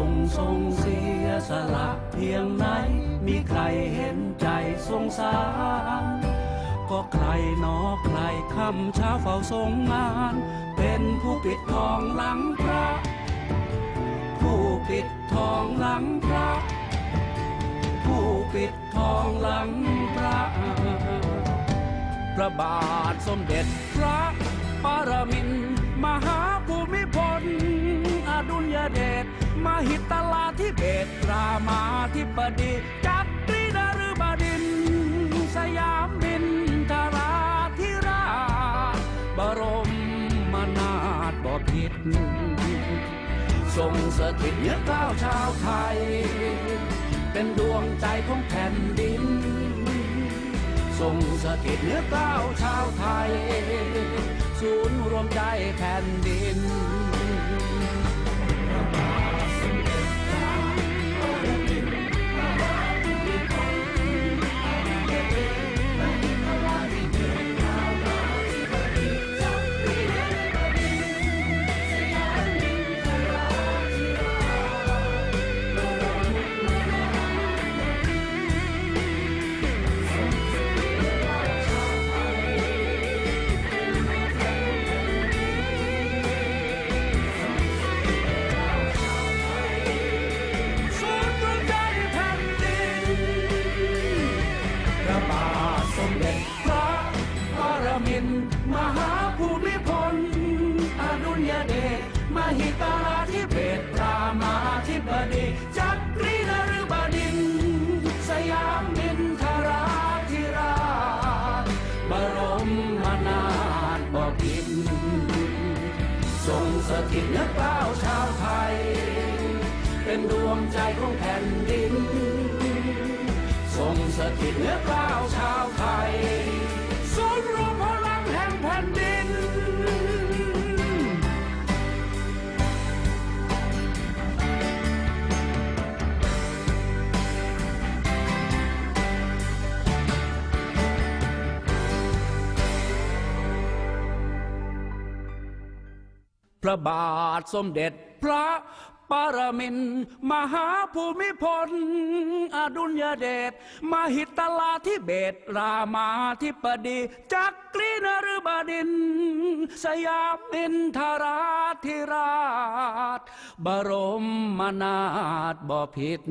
พระองค์ทรงเสียสละเพียงไหน มีใครเห็นใจสงสาร ก็ใครนอใครคำเช้าเฝ้าทรงงาน เป็นผู้ปิดทองหลังพระ ผู้ปิดทองหลังพระ ผู้ปิดทองหลังพระพระบาทสมเด็จพระปรมินทรมหา มหิตลาธิเบศรามาธิบดีจักรีนฤบดิน สยามบินทราธิราชบรมมนาถบพิตรทรงสถิตเนื้อเกล้าวชาวไทย เป็นดวงใจของแผ่นดิน ทรงสถิตเนื้อเกล้าวชาวไทย ศูนย์รวมใจแผ่นดิน ยเดชมหิตลาธิเบศรามาธิบดีจักรีนฤบดิน สยามบินทราธิราชบรมมนาถบพิตรทรงสถิตเนื้อเกล้าชาวไทย เป็นดวงใจของแผ่นดิน ทรงสถิตเนื้อเกล้าชาว พระบาทสมเด็จพระปรมินทรมหาภูมิพล อดุลยเดชมหิตลาธิเบศรามาธิบดีจักรีนฤบดิน สยามบินทราธิราช บรมนาถบพิตร